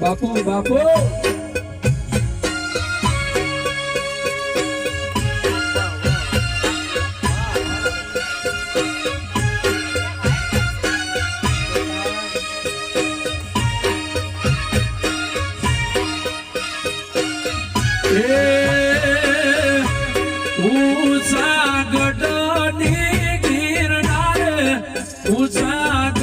Bapu Bapu. Usha ગઢની Girnar Usha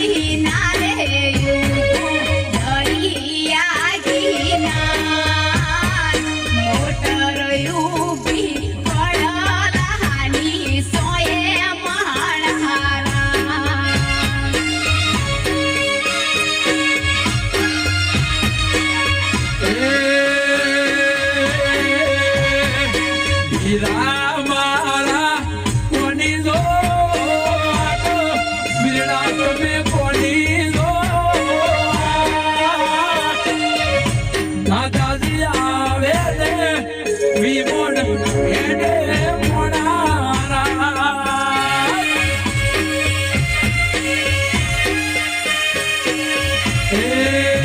Bye. Ei!